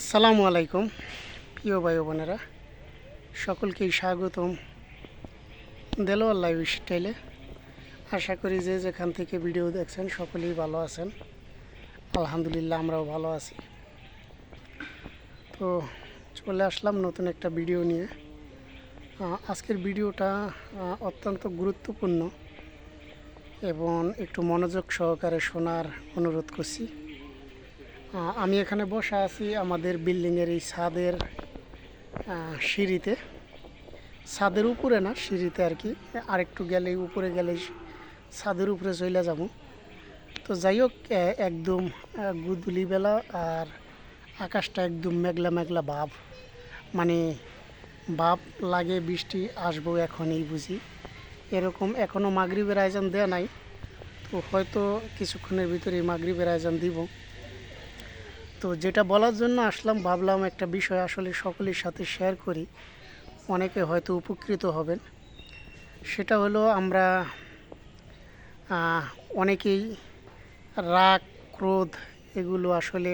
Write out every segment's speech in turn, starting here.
আসসালামু আলাইকুম, প্রিয় ভাই বোনেরা। সকলকেই স্বাগতম দেলোয়ার লাইভ স্টাইলে। আশা করি যে যেখান থেকে ভিডিও দেখছেন সকলেই ভালো আছেন। আলহামদুলিল্লাহ আমরাও ভালো আছি। তো চলে আসলাম নতুন একটা ভিডিও নিয়ে। আজকের ভিডিওটা অত্যন্ত গুরুত্বপূর্ণ এবং একটু মনোযোগ সহকারে শোনার অনুরোধ করছি। আমি এখানে বসা আছি আমাদের বিল্ডিংয়ের এই ছাদের সিঁড়িতে। ছাদের উপরে না সিঁড়িতে আর কি। আরেকটু গেলেই উপরে গেলেই ছাদের উপরে চলে যাব। তো যাই হোক একদম আহ, গুদুলি বেলা আর আকাশটা একদম মেঘলা মেঘলা ভাব মানে ভাব লাগে বৃষ্টি আসব এখনই বুঝি। এরকম এখনও মাগরিবের আয়োজন দেওয়া নাই। তো হয়তো কিছুক্ষণের ভিতরেই মাগরিবের আয়োজন দিব। তো যেটা বলার জন্য আসলাম, ভাবলাম একটা বিষয় আসলে সকলের সাথে শেয়ার করি। অনেকে হয়তো উপকৃত হবেন। সেটা হলো আমরা অনেকেই রাগ, ক্রোধ এগুলো আসলে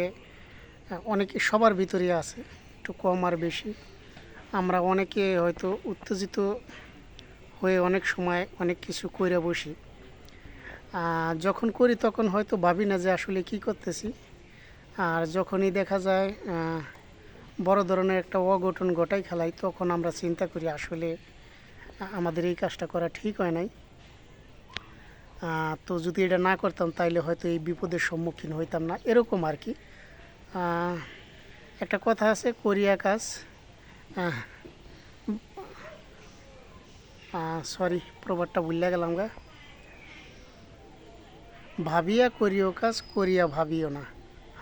অনেকে সবার ভিতরে আছে, একটু কম আর বেশি। আমরা অনেকে হয়তো উত্তেজিত হয়ে অনেক সময় অনেক কিছু করে বসি। যখন করি তখন হয়তো ভাবি না যে আসলে কি করতেছি। আর যখনই দেখা যায় বড় ধরনের একটা অঘটন ঘটাই খেলাই তখন আমরা চিন্তা করি আসলে আমাদের এই কাজটা করা ঠিক হয় নাই। তো যদি এটা না করতাম, তাইলে হয়তো এই বিপদের সম্মুখীন হইতাম না। এরকম আর কি। একটা কথা আছে, কোরিয়া কাজ সরি, প্রবাদটা ভুলে গেলাম গা। ভাবিয়া করিও কাজ, করিয়া ভাবিও না।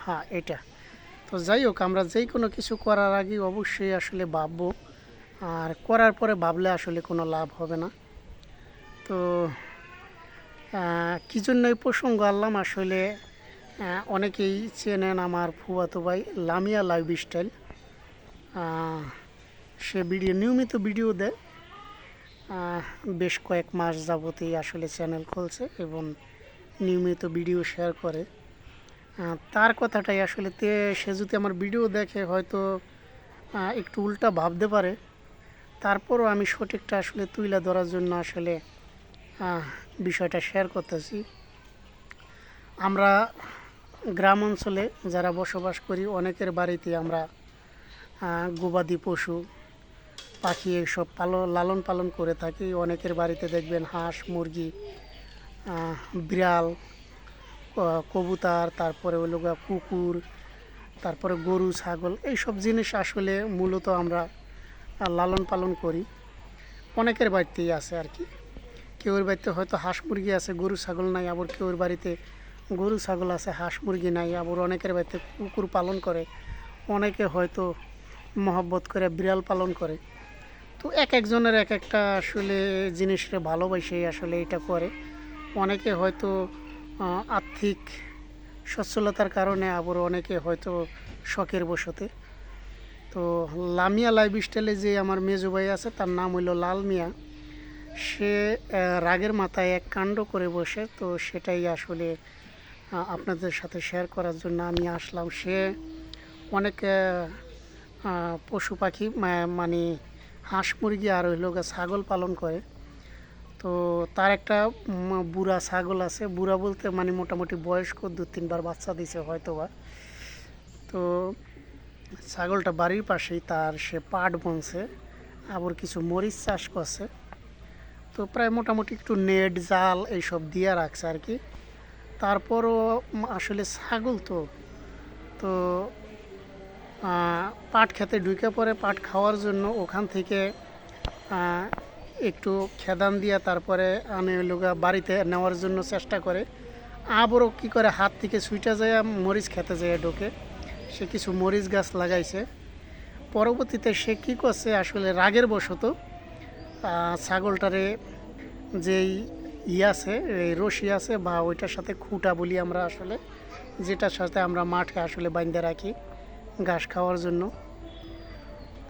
হ্যাঁ এটা। তো যাই হোক, আমরা যেই কোনো কিছু করার আগে অবশ্যই আসলে ভাববো। আর করার পরে ভাবলে আসলে কোনো লাভ হবে না। তো কী জন্য এই প্রসঙ্গ আনলাম? আসলে অনেকেই চেনেন আমার ফুয়াতো ভাই লামিয়া লাইফ স্টাইল সে ভিডিও, নিয়মিত ভিডিও দেয়। বেশ কয়েক মাস যাবতেই আসলে চ্যানেল খুলছে এবং নিয়মিত ভিডিও শেয়ার করে। তার কথাটাই আসলে তে, সে যদি আমার ভিডিও দেখে হয়তো একটু উল্টা ভাবতে পারে। তারপরও আমি সঠিকটা আসলে তুইলা ধরার জন্য আসলে বিষয়টা শেয়ার করতেছি। আমরা গ্রাম অঞ্চলে যারা বসবাস করি, অনেকের বাড়িতে আমরা গবাদি পশু, পাখি এইসব পালন লালন পালন করে থাকি। অনেকের বাড়িতে দেখবেন হাঁস, মুরগি বিড়াল কবুতর, তারপরে হলো কুকুর, তারপরে গরু, ছাগল, এইসব জিনিস আসলে মূলত আমরা লালন পালন করি। অনেকের বাড়িতেই আছে আর কি। কেউর বাড়িতে হয়তো হাঁস মুরগি আছে, গরু, ছাগল নাই, আবার কেউর বাড়িতে গরু, ছাগল আছে, হাঁস মুরগি নাই, আবার অনেকের বাড়িতে কুকুর পালন করে। অনেকে হয়তো মহব্বত করে, বিড়াল পালন করে। তো এক একজনের এক একটা আসলে জিনিসটা ভালোবাসে, আসলে এটা করে। অনেকে হয়তো আর্থিক সচ্ছলতার কারণে আবার অনেকে হয়তো শখের বসতে তো লামিয়া লাইফ স্টাইলে যে আমার মেজো ভাই আছে, তার নাম হইল লাল মিয়া। সে রাগের মাথায় এক কাণ্ড করে বসে, তো সেটাই আসলে আপনাদের সাথে শেয়ার করার জন্য আমি আসলাম। সে অনেক পশু পাখি মানে হাঁস মুরগি আর হইল ছাগল পালন করে। তো তার একটা বুড়া ছাগল আছে। বুড়া বলতে মানে মোটামুটি বয়স্ক দু তিনবার বাচ্চা দিছে হয়তো বা তো ছাগলটা বাড়ির পাশেই, তার সে পাট বনছে, আবার কিছু মরিচ চাষ করছে। তো প্রায় মোটামুটি একটু নেট, জাল এইসব দিয়ে রাখছে আর কি। তারপরও আসলে ছাগল তো তো পাট খেতে ঢুকে পড়ে, পাট খাওয়ার জন্য ওখান থেকে একটু খেদান দিয়া তারপরে আনে লোকা বাড়িতে নেওয়ার জন্য চেষ্টা করে। আবারও কী করে হাত থেকে সুইটা যায় মরিচ খেতে যায় ঢোকে, সে কিছু মরিচ গাছ লাগাইছে। পরবর্তীতে সে কী করছে, আসলে রাগের বশত ছাগলটারে যেই ই আছে, এই রশি আছে বা ওইটার সাথে খুঁটা বলি আমরা আসলে, যেটার সাথে আমরা মাঠে আসলে বাইন্ধে রাখি ঘাস খাওয়ার জন্য।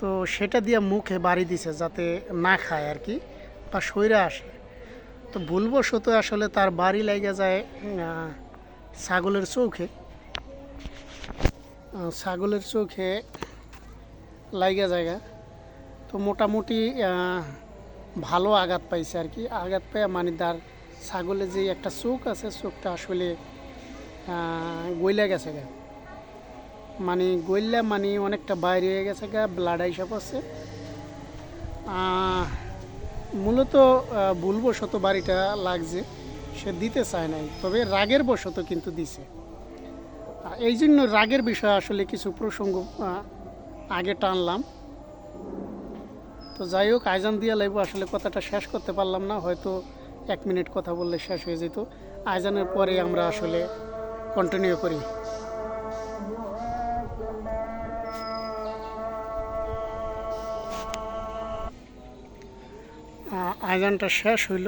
তো সেটা দিয়ে মুখে বাড়ি দিছে যাতে না খায় আর কি, বা সইরা আসে। তো ভুলবশত আসলে তার বাড়ি লেগে যায় ছাগলের চৌখে। ছাগলের চোখে লাইগা জায়গা। তো মোটামুটি ভালো আঘাত পাইছে আর কি। আঘাত পেয়ে মানে তার ছাগলের যে একটা চোখ আছে, চোখটা আসলে গইলা গেছে গা। মানে গইলা মানে অনেকটা বাইরে হয়ে গেছে গা ব্লাড হিসাব আছে মূলত ভুলবশত বাড়িটা লাগছে, সে দিতে চায় নাই, তবে রাগের বশত কিন্তু দিছে। এই জন্য রাগের বিষয়ে আসলে কিছু প্রসঙ্গ আগে টানলাম। তো যাই হোক আইজান দিয়া লাইব, আসলে কথাটা শেষ করতে পারলাম না, হয়তো এক মিনিট কথা বললে শেষ হয়ে যেত। আইজানের পরে আমরা আসলে কন্টিনিউ করি। আহ, আইজানটা শেষ হইল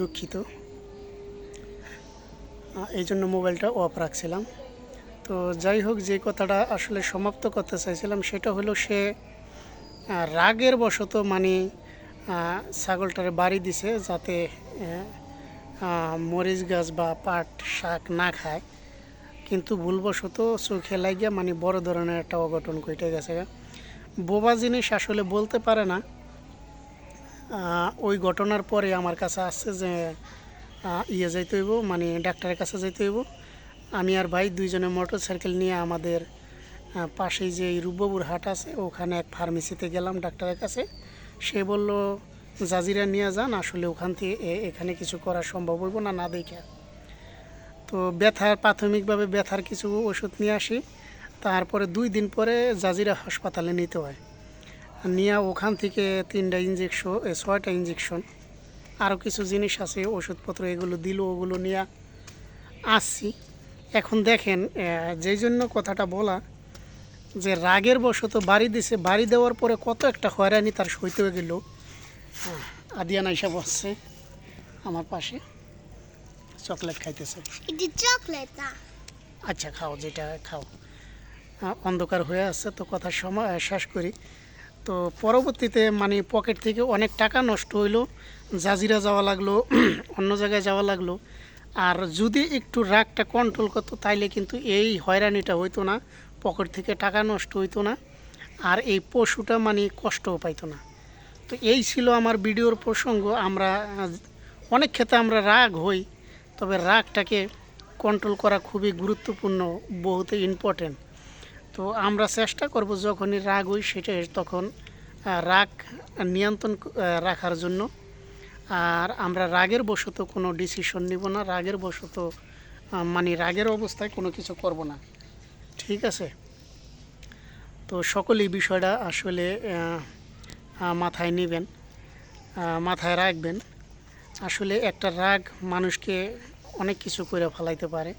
দুঃখিত। এই জন্য মোবাইলটা অফ রাখছিলাম। তো যাই হোক যে কথাটা আসলে সমাপ্ত করতে চাইছিলাম সেটা হলো সে রাগের বশত মানে ছাগলটারে বাড়ি দিছে যাতে মরিচ গাছ বা পাট শাক না খায়। কিন্তু ভুলবশত চোখে লাগিয়া মানে বড় ধরনের একটা অঘটন ঘটে গেছে। বোবা জিনিস আসলে বলতে পারে না। ওই ঘটনার পরে আমার কাছে আসছে যে ইয়ে যাইতে হইব মানে ডাক্তারের কাছে যাইতে হইব। আমি আর ভাই দুইজনে মোটর সাইকেল নিয়ে আমাদের পাশেই যে রূপবাবুর হাট আছে, ওখানে এক ফার্মেসিতে গেলাম ডাক্তারের কাছে। সে বলল, জাজিরা নিয়ে যান, আসলে ওখান থেকে এখানে কিছু করা সম্ভব হইব না না দেখে। তো ব্যথার প্রাথমিকভাবে ব্যথার কিছু ওষুধ নিয়ে আসি। তারপরে দুই দিন পরে জাজিরা হাসপাতালে নিতে হয়। নিয়ে ওখান থেকে তিনটা ইঞ্জেকশন ছয়টা ইঞ্জেকশন আরও কিছু জিনিস আছে ওষুধপত্র এগুলো দিল ওগুলো নিয়ে আসছি। এখন দেখেন যেই জন্য কথাটা বলা যে রাগের বশত বাড়ি দিছে বাড়ি দেওয়ার পরে কত একটা হয়রানি তার সইতে হয়ে গেল। আদিয়ানা হিসাব আসছে আমার পাশে। চকলেট খাইতেছে। আচ্ছা খাও যেটা খাও। অন্ধকার হয়ে আসছে তো কথা সময় শেষ করি। তো পরবর্তীতে মানে পকেট থেকে অনেক টাকা নষ্ট হইল, জাজিরা যাওয়া লাগল, অন্য জায়গায় যাওয়া লাগল। আর যদি একটু রাগটা কন্ট্রোল করতো, তাইলে কিন্তু এই হয়রানিটা হইতো না, পকেট থেকে টাকা নষ্ট হইতো না, আর এই পশুটা মানে কষ্টও পাইতো না। তো এই ছিল আমার ভিডিওর প্রসঙ্গ। আমরা অনেক ক্ষেত্রে আমরা রাগ হই, তবে রাগটাকে কন্ট্রোল করা খুবই গুরুত্বপূর্ণ, বহুত ইম্পর্টেন্ট তো আমরা চেষ্টা করব যখনই রাগ হই সেটা তখন রাগ নিয়ন্ত্রণ রাখার জন্য। আর আমরা রাগের বশত কোনো ডিসিশন নিব না, রাগের বশত মানে রাগের অবস্থায় কোনো কিছু করব না। ঠিক আছে? তো সকলেই বিষয়টা আসলে মাথায় নেবেন মাথায় রাখবেন। আসলে একটা রাগ মানুষকে অনেক কিছু করে ফেলাইতে পারে।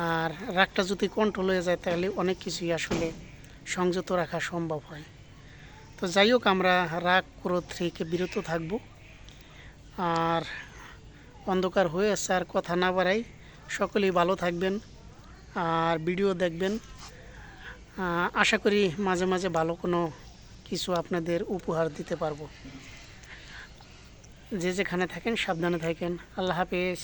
আর রাগটা যদি কন্ট্রোল হয়ে যায়, তাহলে অনেক কিছুই আসলে সংযত রাখা সম্ভব হয়। তো যাই হোক, আমরা রাগ, ক্রোধ থেকে বিরত থাকব। আর অন্ধকার হয়ে আসছে আর কথা না বাড়াই, সকলেই ভালো থাকবেন আর ভিডিও দেখবেন। আশা করি মাঝে মাঝে ভালো কোনো কিছু আপনাদের উপহার দিতে পারব। যে যেখানে থাকেন, সাবধানে থাকেন। আল্লাহ হাফেজ।